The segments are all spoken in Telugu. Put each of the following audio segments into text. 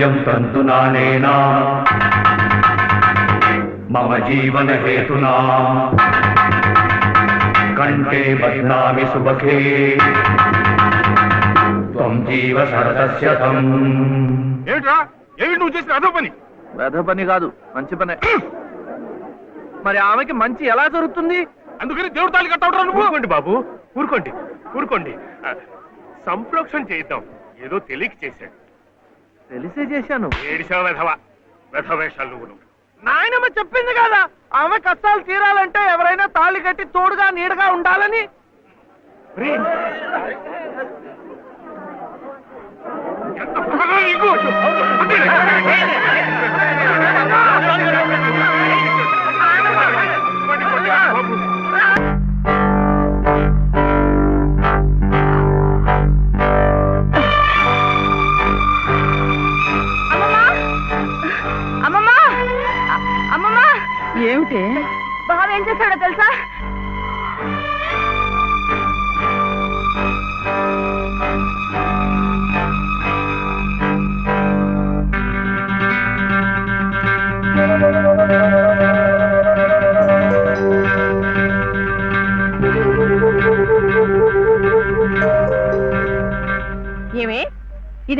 యం తంతునానేనా మమ జీవన హేతునా కంఠే బధ్నామి సుభకే త్వం జీవ శరదస్యతం ఏమిట్రా? ఏమిటి నువ్వు చేసిన అదో పని? కాదు మంచి పనే. మరి ఆమెకి మంచి ఎలా జరుగుతుంది? అందుకని దేవుడు తాళి కట్టవడం నువ్వు. ఊరుకోండి బాబు ఊరుకోండి ఊరుకోండి. ఆ, సంప్రోక్షణ చేద్దాం ఏదో తెలియక చేశాడు. తెలిసే చేశాను వెధవ నువ్వు నాయనమ్మ చెప్పింది కదా ఆమె కష్టాలు తీరాలంటే ఎవరైనా తాళి కట్టి తోడుగా నీడగా ఉండాలని ఎంత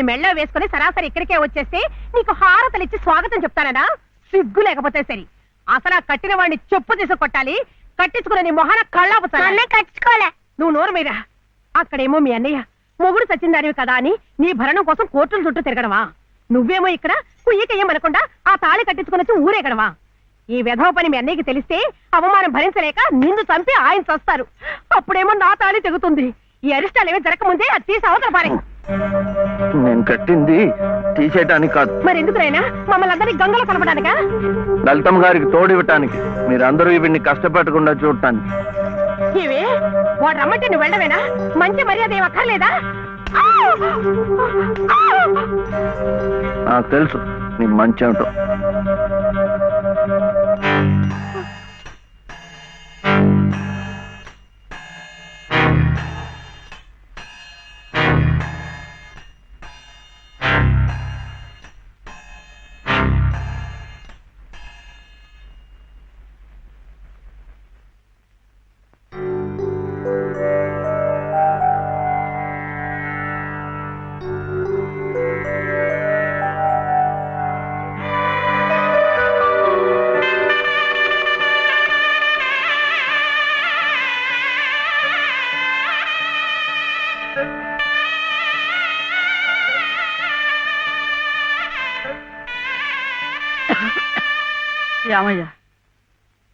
ఇది మెళ్ళ వేసుకుని సరాసరి ఇక్కడికే వచ్చేస్తే నీకు హారతలిచ్చి స్వాగతం చెప్తానడా సిగ్గు లేకపోతే సరి. అసలు ఆ కట్టిన వాడిని చెప్పు తీసి కొట్టాలి. కట్టించుకునే నీ మొహన కళ్ళాపు కట్టుకోలే నువ్వు నోరు మీద అక్కడేమో మీ అన్నయ్య మొగుడు సచ్చిందానివి కదా అని నీ భరణం కోసం కోర్టుల చుట్టూ తిరగడమా? నువ్వేమో ఇక్కడ కుయ్యకేయమనకుండా ఆ తాళి కట్టించుకుని వచ్చి ఊరేగడమా? ఈ వెధవ పని మీ అన్నయ్యకి తెలిస్తే అవమానం భరించలేక నిన్ను చంపి ఆయన చస్తారు. అప్పుడేమో నా తాళి తెగుతుంది. ఈ అరిష్టాలు ఏమీ జరగకముందే అది తీసి అవతల పారే నేను కట్టింది తీసేయటానికి కాదు. మరి ఎందుకునైనా మమ్మల్ని అందరినీ గంగలో కలపడానికా? లలితమ్మ గారికి తోడివ్వటానికి మీరందరూ వీడిని కష్టపెట్టకుండా చూడటానికి. ఇవి వాడు రమ్మంటే నువ్వు వెళ్ళవేనా? మంచి మర్యాద ఏం అక్కర్లేదా నాకు తెలుసు నీ మంచి ఏమిటో.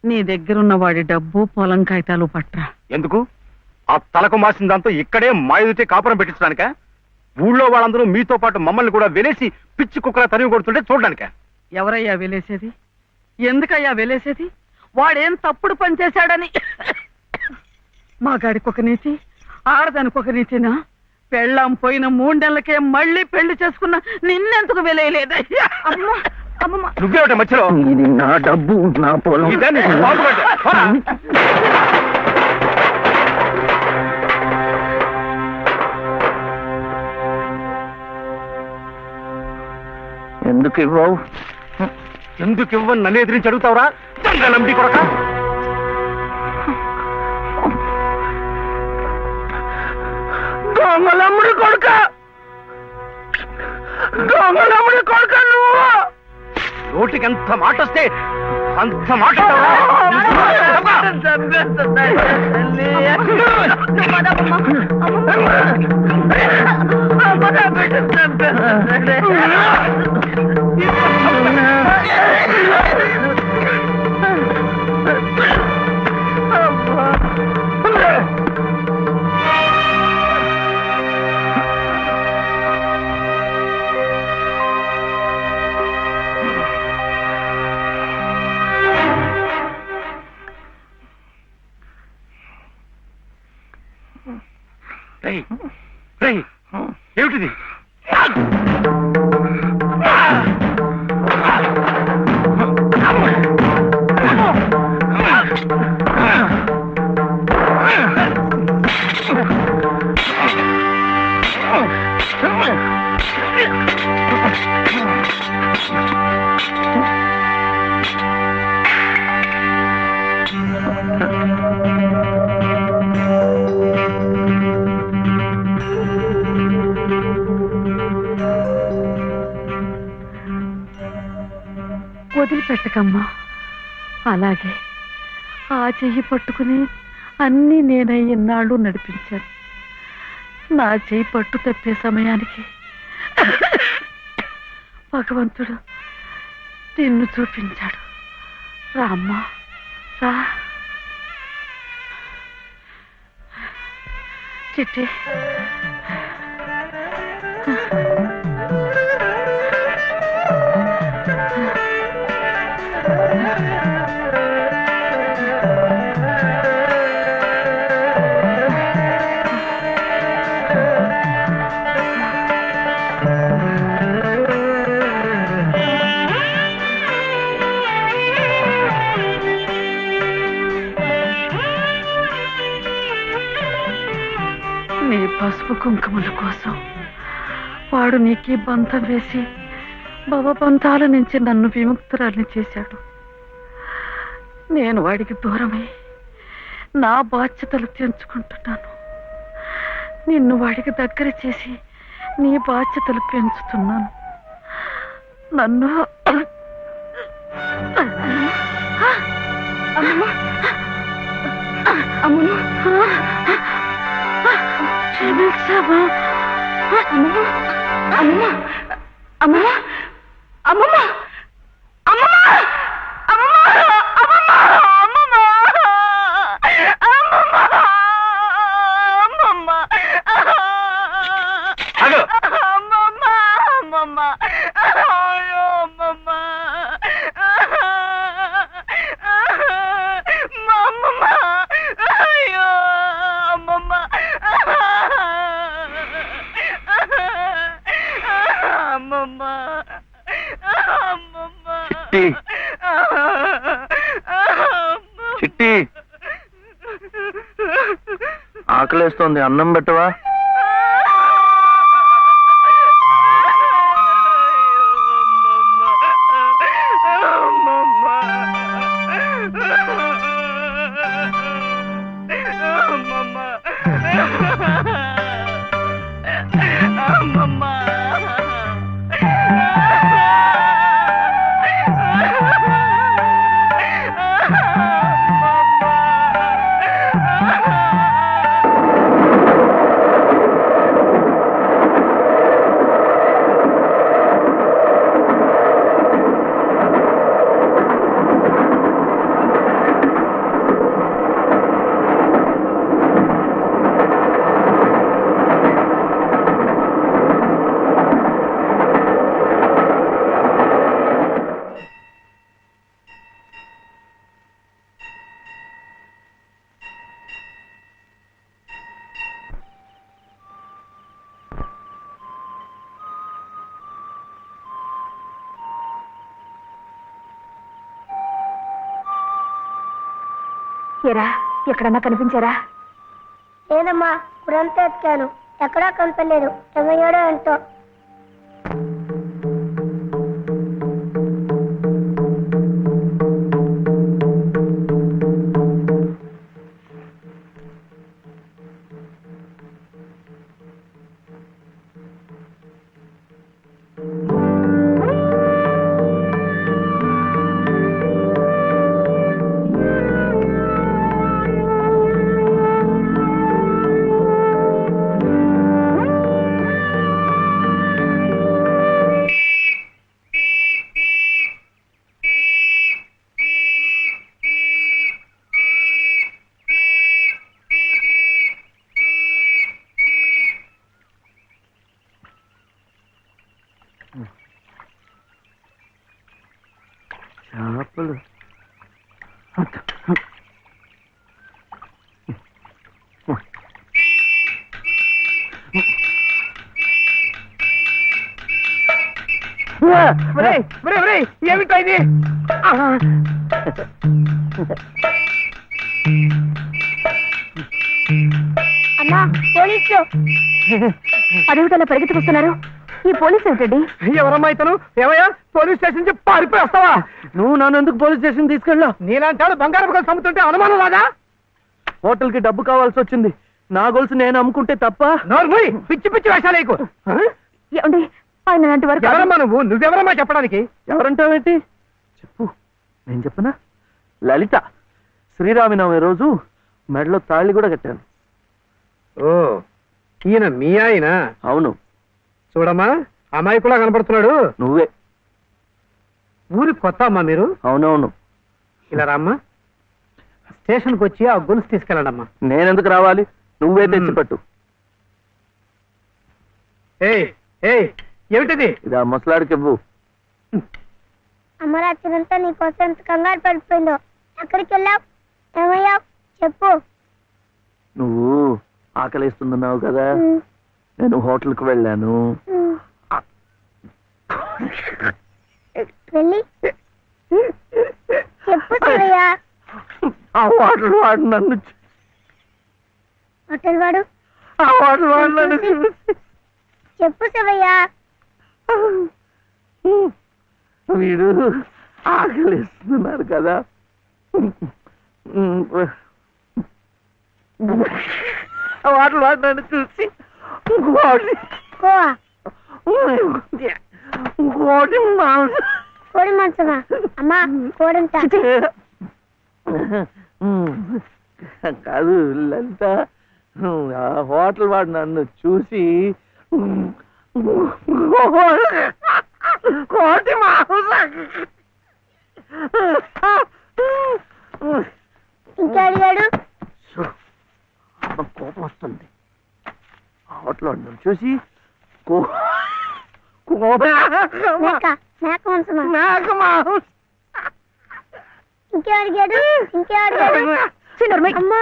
నీ దగ్గరున్న వాడి డబ్బు పొలం కాగితాలు పట్రా ఎందుకు? ఆ తలకు మాసిన దాంతో ఇక్కడే మాయుతే కాపురం పెట్టించడానిక? ఊళ్ళో వాళ్ళందరూ మీతో పాటు మమ్మల్ని కూడా వెలేసి పిచ్చి కుక్కల తరిమి కొడుతుంటే చూడడానిక? ఎవరయ్యా వెలేసేది? ఎందుకయ్యా వెలేసేది? వాడేం తప్పుడు పని చేశాడని? మా గాడికి ఒక నీతి ఆడదానికి ఒక నీతినా? పెళ్ళాం పోయిన మూడు నెలలకే మళ్ళీ పెళ్ళి చేసుకున్న నిన్నెందుకు వెలేయలేదయ్యా? అమ్మమ్మ అమ్మమ్మ. నువ్వేమిట మధ్యలో? ఇది నా డబ్బు నా పొలం. ఇదే నీకు బాగుపడ్డా. పోరా. ఎందుకు ఇవ్వవు? ఎందుకు ఇవ్వని నన్ను ఎదిరించి అడుగుతావురా? నంబి కొడక. ఎంత మాట వస్తే అంత మాట అంటావా? రేయ్, రేయ్, ఏమిటిది? వదిలిపెట్టకమ్మా అలాగే ఆ చెయ్యి పట్టుకుని అన్నీ నేనై ఇన్నాళ్ళు నడిపించాను. నా చెయ్యి పట్టు తప్పే సమయానికి భగవంతుడు నిన్ను చూపించాడు. రామ్మ రా. చిట్టి. నీ పసుపు కుంకుమల కోసం. వాడు నీకి బంతం బంధం వేసి భవబంధాల నుంచి నన్ను విముక్తురాల్ని చేశాడు. నేను వాడికి దూరమై నా బాధ్యతలు తెంచుకుంటున్నాను. నిన్ను వాడికి దగ్గర చేసి నీ బాధ్యతలు పెంచుతున్నాను. నన్ను అమ్మమ్మ అమ్మమ్మ అమ్మమ్మ అమ్మమ్మ అమ్మమ్మ అమ్మమ్మ అమ్మమ్మ అమ్మమ్మ ఆగు. అమ్మమ్మ అమ్మమ్మ అయ్యో అమ్మమ్మ మా అమ్మమ్మ అయ్యో అమ్మమ్మ అమ్మమ్మ అమ్మమ్మ చిట్టి. చిట్టి ఆకలేస్తోంది అన్నం పెట్టవా ఎరా ఎక్కడన్నా కనిపించారా? లేదమ్మా ఇప్పుడంతా ఎత్తాను ఎక్కడా కనపడలేదు. ఏమయ్యాడో ఎంతో ఏమిటో ఇది? అన్నా పోలీసులు అదేమిటలా పరిగెత్తుకొస్తున్నారు? ఈ పోలీసు ఏమిటండి? ఎవరమ్మా ఇతను? ఏమయ్యా? పోలీస్ స్టేషన్ నుంచి పారిపోయి వస్తావా? నువ్వు నన్ను ఎందుకు పోలీస్ స్టేషన్ తీసుకెళ్ళా నీలాంటాడు బంగారం కలిసి అమ్ముతుంటే అనుమానం రాదా? హోటల్కి డబ్బు కావాల్సి వచ్చింది. నా గొలుసు నేను అమ్ముకుంటే తప్ప? నోర్ముయ్ పిచ్చి పిచ్చి వేషాలేకు ఏమండి ఆయన అలాంటి వరకు ఎవరమ్మా నువ్వు? నువ్వెవరమ్మా చెప్పడానికి? ఎవరంటావేంటి? చెప్పు. నేను చెప్పనా? లలిత శ్రీరామనవమి రోజు మెడలో తాళి కూడా కట్టాను. ఓ ఈయన మీ ఆయన? అవును. చూడమ్మా అమ్మాయి కూడా కనపడుతున్నాడు. నువ్వే. ఊరి కొత్త అమ్మా మీరు? అవునవును. ఇలా రామ్మా. స్టేషన్కి వచ్చి ఆ గొలుసు తీసుకెళ్ళండి అమ్మా నేనెందుకు రావాలి? నువ్వే. తెచ్చిపెట్టు. ఏయ్ ఏయ్ ఏమిటిది? ఇది ఆ ముసలాడికి ఇవ్వు అమ్మ రాత్రంతా నీకోసం ఎంత కంగారు పడిపోయిందో. ఎక్కడికి వెళ్ళావు? ఏమయ్యావు? చెప్పు. నువ్వు ఆకలిస్తున్నావు కదా. ఉమ్, నేను హోటల్కి వెళ్ళాను. ఉమ్. వెళ్ళి. చెప్పు శివయ్య ఆ హోటల్ వాడు నన్ను చూ- హోటల్ వాడు? ఆ హోటల్ వాడు నన్ను చూసి చెప్పు శివయ్య వీడు ఆకలిస్తున్నారు కదా. వాడు నన్ను చూసి ఇంకోటి ఇంకోటి మాంసం. కోడి మాంసమా? అమ్మా కోడంత. కాదు లలిత హోటల్ వాడు నన్ను చూసి కోటి మాంసం ఇంకా అడిగాడు? కోపం వస్తుంది. నన్ను చూసి ఇంకే అడిగాడు? ఇంకే అడిగాడు? అమ్మా!